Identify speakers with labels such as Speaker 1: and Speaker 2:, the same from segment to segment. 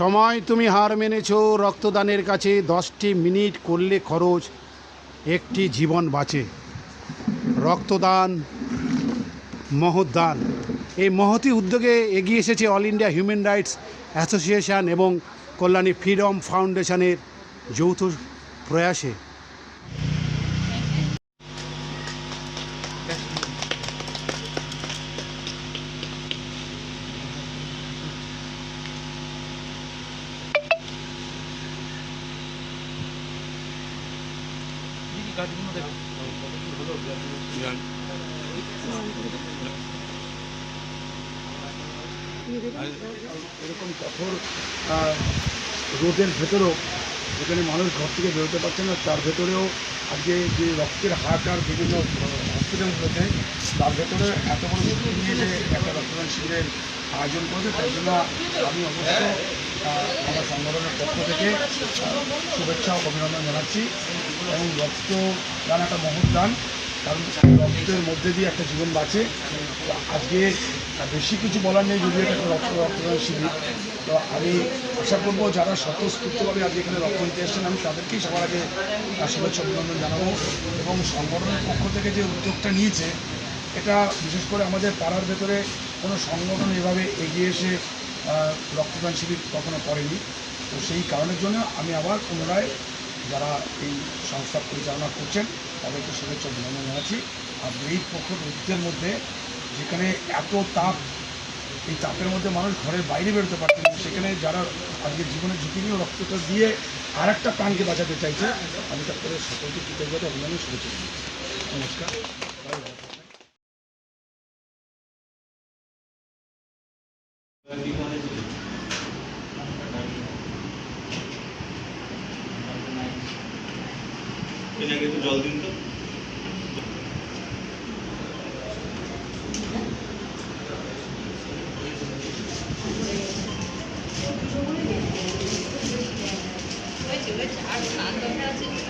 Speaker 1: সময় তুমি হার মেনেছ, রক্তদানের কাছে দশটি মিনিট করলে খরচ, একটি জীবন বাঁচে। রক্তদান মহদান এই মহতি উদ্যোগে এগিয়ে এসেছে all India human rights association এবং কল্যাণী ফ্রিডম ফাউন্ডেশনের যৌথ প্রয়াসে। এরকম কঠোর রোদের ভেতরেও, যেখানে মানুষ ঘর থেকে বেরোতে পারছে না, তার ভেতরেও আজকে যে রক্তের হাহাকার বিভিন্ন হসপিটাল হসপিটালগুলোতে তার ভেতরে এত বড় নিয়ে যে একটা রক্তদান শিবিরের আয়োজন করেছে, তার জন্য আমি অবশ্য আমার সংগঠনের পক্ষ থেকে শুভেচ্ছা ও অভিনন্দন জানাচ্ছি। এবং রক্তদান একটা মহৎ দান কারণ রক্তের মধ্যে দিয়ে একটা জীবন বাঁচে। আজকে বেশি কিছু বলার নেই যদি এটা একটা রক্ত রক্তদান শিবির। তো আমি আশা করব যারা স্বতঃস্ফূর্তভাবে আজকে এখানে রক্ত দিতে এসেছেন, আমি তাদেরকেই সবার আগে শুভেচ্ছা অভিনন্দন জানাব এবং সংগঠনের পক্ষ থেকে যে উদ্যোগটা নিয়েছে, এটা বিশেষ করে আমাদের পাড়ার ভেতরে কোনো সংগঠন এভাবে এগিয়ে এসে রক্তদান শিবির কখনো করেনি। তো সেই কারণের জন্য আমি আবার পুনরায় যারা এই সংস্থা পরিচালনা করছেন, তাদেরকে শুভেচ্ছা অভিনন্দন জানাচ্ছি। আর এই প্রখর রোদ্রের মধ্যে, যেখানে এত তাপ, এই তাপের মধ্যে মানুষ ঘরের বাইরে বেরোতে পারছে না, সেখানে যারা আজকে জীবনের ঝুঁকি নিয়ে রক্তটা দিয়ে আর একটা প্রাণকে বাঁচাতে চাইছে, আমি তাদের সকলকে কৃতজ্ঞতা অভিনন্দন শুভেচ্ছা জানাচ্ছি। নমস্কার সবাই ভালো থাকবেন।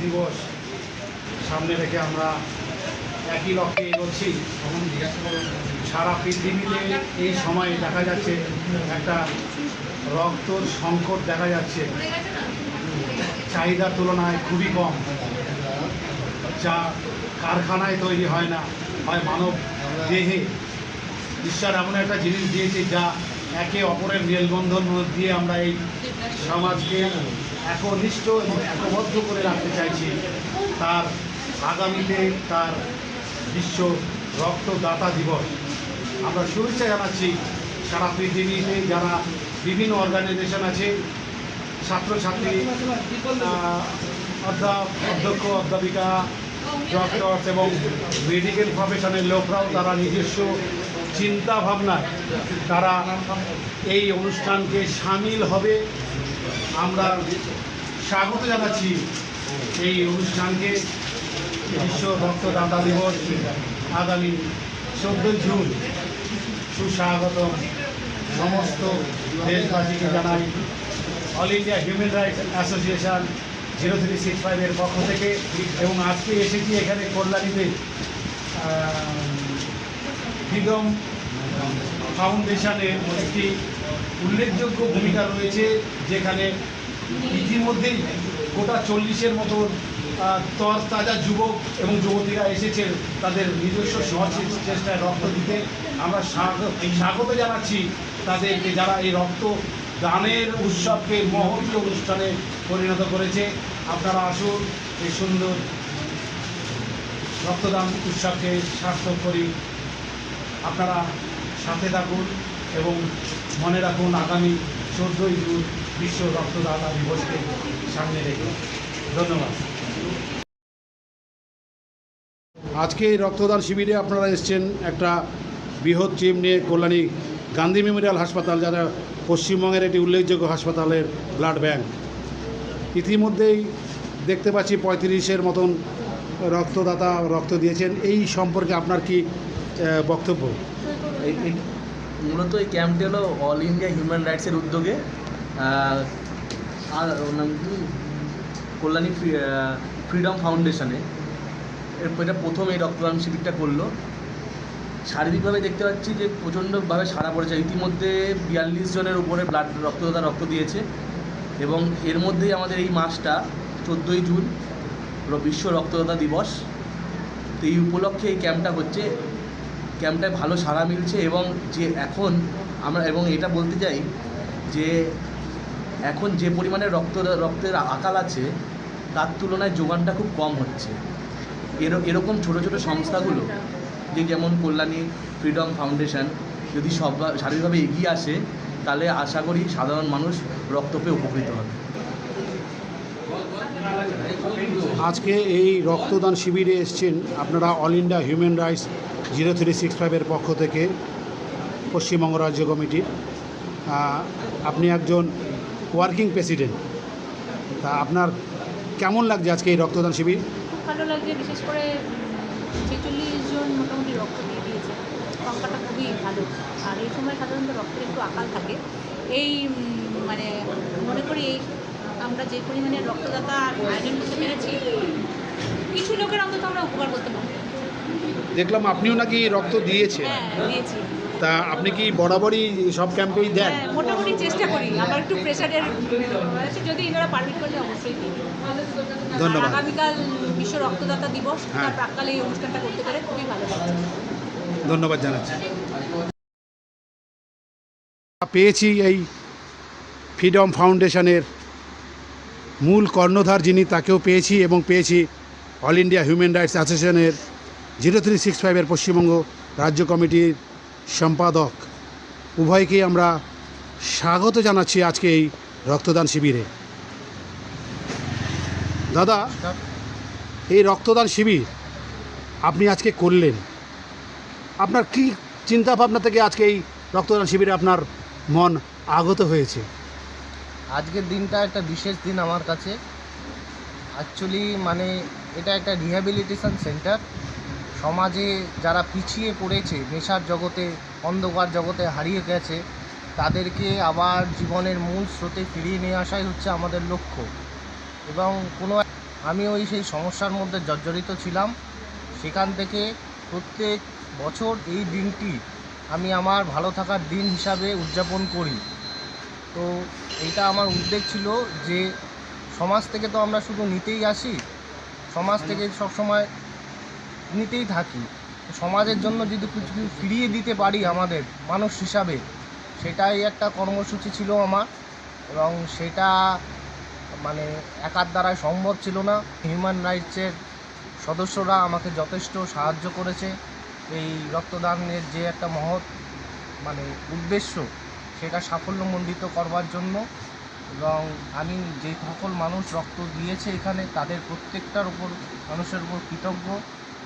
Speaker 1: দিবস। সামনে রেখে আমরা একই লক্ষ্যে এগোচ্ছি। সারা পৃথিবীতে এই সময় দেখা যাচ্ছে একটা রক্তর সংকট দেখা যাচ্ছে। চাহিদার তুলনায় খুবই কম। যা কারখানায় তৈরি হয় না, হয় মানব দেহে ঈশ্বর এমন একটা জিনিস দিয়েছে যা একে অপরের মেলবন্ধন দিয়ে আমরা এই সমাজকে একনিষ্ঠ এবং একবদ্ধ করে রাখতে চাইছি। তার আগামীতে তার বিশ্ব রক্তদাতা দিবস। আমরা শুভেচ্ছা জানাচ্ছি সারা পৃথিবীতে যারা বিভিন্ন অর্গানাইজেশন আছে, ছাত্রছাত্রী অধ্যক্ষ, অধ্যাপিকা ডক্টরস এবং মেডিকেল প্রফেশনের লোকরাও তারা নিজস্ব চিন্তা ভাবনায় তারা এই অনুষ্ঠানকে সামিল হবে। আমরা স্বাগত জানাচ্ছি এই অনুষ্ঠানকে। বিশ্ব রক্তদাতা দিবস আগামী চোদ্দোই জুন। সুস্বাগত সমস্ত দেশবাসীকে জানাই। All India human rights association zero three six ফাইভের পক্ষ থেকে এবং আজকে এসেছি এখানে কল্যাণীতে ফ্রিডম ফাউন্ডেশনের একটি উল্লেখযোগ্য ভূমিকা রয়েছে যেখানে ইতিমধ্যেই গোটা চল্লিশের মতো আহ, তরতাজা যুবক এবং যুবতীরা এসেছে তাদের নিজস্ব সহজীব চেষ্টায় রক্ত দিতে। আমরা স্বাগত স্বাগত জানাচ্ছি তাদেরকে যারা এই রক্ত দানের উৎসবকে মহৎ অনুষ্ঠানে পরিণত করেছে। আপনারা আসুন, এই সুন্দর রক্তদান উৎসবকে সার্থক করি। আপনারা সাথে থাকুন এবং মনে রাখুন, আগামী চোদ্দোই জুন বিশ্ব রক্তদাতা দিবসকে সামনে রেখে। ধন্যবাদ। আজকে এই রক্তদান শিবিরে আপনারা এসছেন একটা বৃহৎ টিম নিয়ে, কল্যাণী গান্ধী মেমোরিয়াল হাসপাতাল, যারা পশ্চিমবঙ্গের একটি উল্লেখযোগ্য হাসপাতালের ব্লাড ব্যাংক। ইতিমধ্যেই দেখতে পাচ্ছি পঁয়ত্রিশের মতন রক্তদাতা রক্ত দিয়েছেন। এই সম্পর্কে আপনার কি বক্তব্য?
Speaker 2: মূলত এই ক্যাম্পটি হলো অল ইন্ডিয়া হিউম্যান রাইটসের উদ্যোগে। আর কল্যাণী ফ্রিডম ফাউন্ডেশনে এটা প্রথম এই রক্তদান শিবিরটা করল। শারীরিকভাবে দেখতে পাচ্ছি যে প্রচণ্ডভাবে সারা পড়েছে। ইতিমধ্যে বিয়াল্লিশ জনের উপরে ব্লাড রক্তদাতা রক্ত দিয়েছে। এবং এর মধ্যেই আমাদের এই মাসটা, চোদ্দোই জুন বিশ্ব রক্তদাতা দিবস। তো এই উপলক্ষে এই ক্যাম্পটা হচ্ছে, ক্যাম্পটায় ভালো সাড়া মিলছে এবং যে এখন আমরা, এবং এটা বলতে চাই যে এখন যে পরিমাণে রক্ত, রক্তের আকাল আছে, তার তুলনায় যোগানটা খুব কম হচ্ছে। এর, এরকম ছোট ছোট সংস্থাগুলো, যে যেমন কল্যাণী ফ্রিডম ফাউন্ডেশন, যদি সব, শারীরিকভাবে এগিয়ে আসে তাহলে আশা করি সাধারণ মানুষ রক্ত পেয়ে উপকৃত হবে।
Speaker 1: আজকে এই রক্তদান শিবিরে এসছেন আপনারা all India human rights zero three six ফাইভের পক্ষ থেকে পশ্চিমবঙ্গ রাজ্য কমিটির। আপনি একজন ওয়ার্কিং প্রেসিডেন্ট। তা আপনার কেমন লাগছে আজকে এই রক্তদান শিবির?
Speaker 3: খুব ভালো লাগছে বিশেষ করে ছেচল্লিশ জন মোটামুটি রক্ত দিয়ে দিয়েছে সংখ্যাটা খুবই ভালো। আর এই সময় সাধারণত রক্তের একটু আকাল থাকে। এই মানে মনে করি এই আমরা যে পরিমাণে রক্তদাতা আয়োজন করতে পেরেছি কিছু লোকের অন্তত আমরা উপকার করতে পারি
Speaker 1: দেখলাম আপনিও নাকি রক্ত দিয়েছেন।
Speaker 3: হ্যাঁ দিয়েছি।
Speaker 1: তা আপনি কি বরাবরই সব ক্যাম্পেই দেন?
Speaker 3: হ্যাঁ মোটামুটি চেষ্টা করি। আমার একটু প্রেশারের যদি এনারা পারমিট করলে অবশ্যই দিই।
Speaker 1: ধন্যবাদ।
Speaker 3: আগামীকাল বিশ্ব রক্তদাতা দিবস
Speaker 1: হ্যাঁ।
Speaker 3: তার প্রাককালে এই অনুষ্ঠানটা করতে পারে খুবই ভালো
Speaker 1: ধন্যবাদ জানাচ্ছি। পেয়েছি এই ফ্রিডম ফাউন্ডেশনের মূল কর্ণধার যিনি, তাকেও পেয়েছি এবং পেয়েছি অল ইন্ডিয়া হিউম্যান রাইটস অ্যাসোসিয়েশনের জিরো থ্রি সিক্স ফাইভের পশ্চিমবঙ্গ রাজ্য কমিটির সম্পাদক। উভয়কেই আমরা স্বাগত জানাচ্ছি আজকে এই রক্তদান শিবিরে। দাদা, এই রক্তদান শিবির আপনি আজকে করলেন। আপনার কি চিন্তা ভাবনা থেকে আজকে এই রক্তদান শিবিরে আপনার মন আগত হয়েছে।
Speaker 4: আজকের দিনটা একটা বিশেষ দিন আমার কাছে। অ্যাকচুয়ালি মানে এটা একটা রিহ্যাবিলিটেশন সেন্টার সমাজে যারা পিছিয়ে পড়েছে, নেশার জগতে, অন্ধকার জগতে হারিয়ে গেছে, তাদেরকে আবার জীবনের মূল স্রোতে ফিরিয়ে নিয়ে আসাই হচ্ছে আমাদের লক্ষ্য। এবং কোনো আমি ওই সেই সমস্যার মধ্যে জর্জরিত ছিলাম। সেখান থেকে প্রত্যেক বছর এই দিনটি আমি আমার ভালো থাকার দিন হিসাবে উদযাপন করি। তো এইটা আমার উদ্বেগ ছিল যে সমাজ থেকে তো আমরা শুধু নিতেই আসি সমাজ থেকে সবসময় নিতেই থাকি। সমাজের জন্য যদি কিছু কিছু ফিরিয়ে দিতে পারি আমাদের মানুষ হিসাবে সেটাই একটা কর্মসূচি ছিল আমার এবং সেটা মানে একার দ্বারাই সম্ভব ছিল না। হিউম্যান রাইটসের সদস্যরা আমাকে যথেষ্ট সাহায্য করেছে। এই রক্তদানের যে একটা মহৎ মানে উদ্দেশ্য, সেটা সাফল্যমণ্ডিত করবার জন্য এবং আমি যে সকল মানুষ রক্ত দিয়েছে এখানে, তাদের প্রত্যেকটার উপর, মানুষের উপর কৃতজ্ঞ।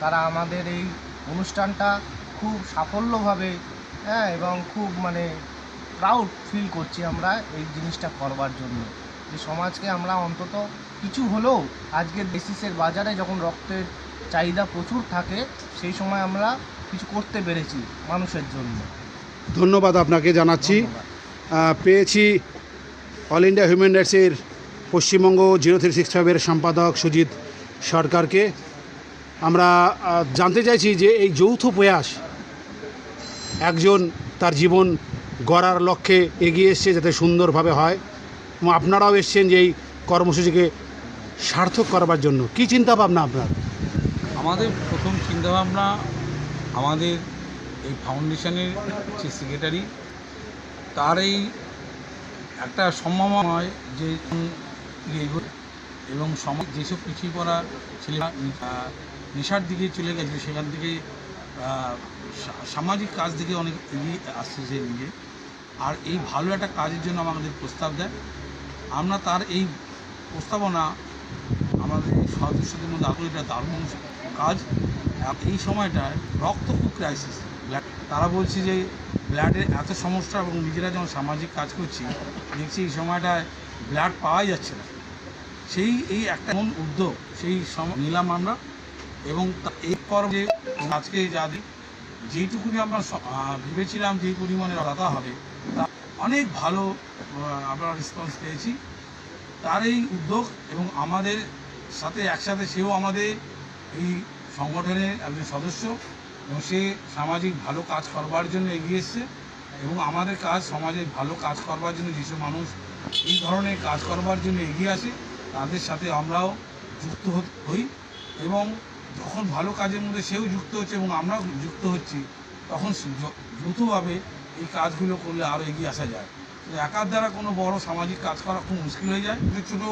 Speaker 4: তারা আমাদের এই অনুষ্ঠানটা খুব সাফল্যভাবে হ্যাঁ এবং খুব মানে প্রাউড ফিল করছি আমরা এই জিনিসটা করবার জন্য। যে সমাজকে আমরা অন্তত কিছু হলেও আজকের বেসিসের বাজারে যখন রক্তের চাহিদা প্রচুর থাকে সেই সময় আমরা কিছু করতে পেরেছি মানুষের জন্য।
Speaker 1: ধন্যবাদ আপনাকে জানাচ্ছি। পেয়েছি অল ইন্ডিয়া হিউম্যান রাইটসের পশ্চিমবঙ্গ জিরো থ্রি সিক্স ফাইভের সম্পাদক সুজিত সরকারকে। আমরা জানতে চাইছি যে এই যৌথ প্রয়াস একজন তার জীবন গড়ার লক্ষ্যে এগিয়ে এসছে যাতে সুন্দরভাবে হয়। এবং আপনারাও এসছেন যে এই কর্মসূচিকে সার্থক করবার জন্য। কি চিন্তা ভাবনা আপনার?
Speaker 5: আমাদের প্রথম চিন্তাভাবনা আমাদের এই ফাউন্ডেশনের যে সেক্রেটারি তার এই একটা সম্ভাবনা হয় যে এবং সমাজ যেসব পিছিয়ে পড়া ছেলেরা নেশার দিকে চলে গেছে, সেখান থেকে সামাজিক কাজ থেকে অনেক এগিয়ে আসছে সে নিজে। আর এই ভালো একটা কাজের জন্য আমাদের প্রস্তাব দেয়। আমরা তার এই প্রস্তাবনা আমাদের সদস্যদের মধ্যে এটা দারুণ কাজ এই সময়টায় রক্ত খুব ক্রাইসিস তারা বলছে যে ব্লাডের এত সমস্যা এবং নিজেরা যখন সামাজিক কাজ করছি, দেখছি এই সময়টায় ব্লাড পাওয়াই যাচ্ছে না। সেই, এই একটা এমন উদ্যোগ, সেই নিলাম আমরা এবং এরপর যে আজকে যাদের যেইটুকুনি আমরা ভেবেছিলাম যেই পরিমাণে দাতা হবে, তা অনেক ভালো আমরা রেসপন্স পেয়েছি। তার এই উদ্যোগ এবং আমাদের সাথে একসাথে সেও আমাদের এই সংগঠনের একজন সদস্য এবং সে সামাজিক ভালো কাজ করবার জন্য এগিয়ে এসছে এবং আমাদের কাজ সমাজে ভালো কাজ করবার জন্য যেসব মানুষ এই ধরনের কাজ করবার জন্য এগিয়ে আসে, তাদের সাথে আমরাও যুক্ত হই এবং যখন ভালো কাজের মধ্যে সেও যুক্ত হচ্ছে এবং আমরাও যুক্ত হচ্ছি, তখন দ্রুতভাবে এই কাজগুলো করলে আরও এগিয়ে আসা যায়। একার দ্বারা কোনো বড় সামাজিক কাজ করা খুব মুশকিল হয়ে যায়। ছোটো ছোটো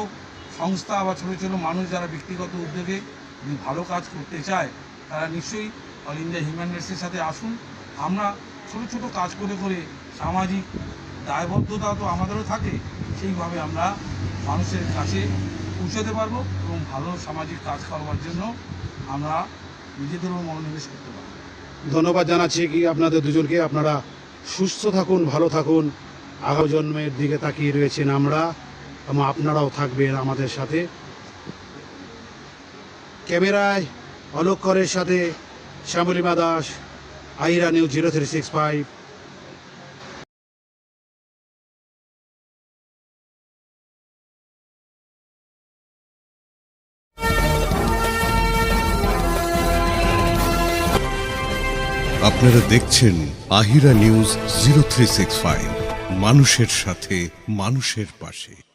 Speaker 5: সংস্থা বা ছোটো ছোটো মানুষ যারা ব্যক্তিগত উদ্যোগে যদি ভালো কাজ করতে চায়, তারা নিশ্চয়ই অল ইন্ডিয়া হিউম্যান রাইটসের সাথে আসুন। আমরা ছোটো ছোটো কাজ করে করে সামাজিক দায়বদ্ধতা তো আমাদেরও থাকে, সেইভাবে আমরা মানুষের কাছে পৌঁছাতে পারব এবং ভালো সামাজিক কাজ করবার জন্য আমরা নিজেদেরও মনোনিবেশ করতে পারব।
Speaker 1: ধন্যবাদ জানাচ্ছি কি আপনাদের দুজনকে। আপনারা সুস্থ থাকুন, ভালো থাকুন। আগামী জন্মের দিকে তাকিয়ে রয়েছেন আমরা এবং আপনারাও থাকবেন আমাদের সাথে। ক্যামেরায় অলোক করের সাথে Shyamlima Das, Aira news zero three six five.
Speaker 6: আপনারা দেখছেন Ahira news zero three six five. মানুষের সাথে, মানুষের পাশে।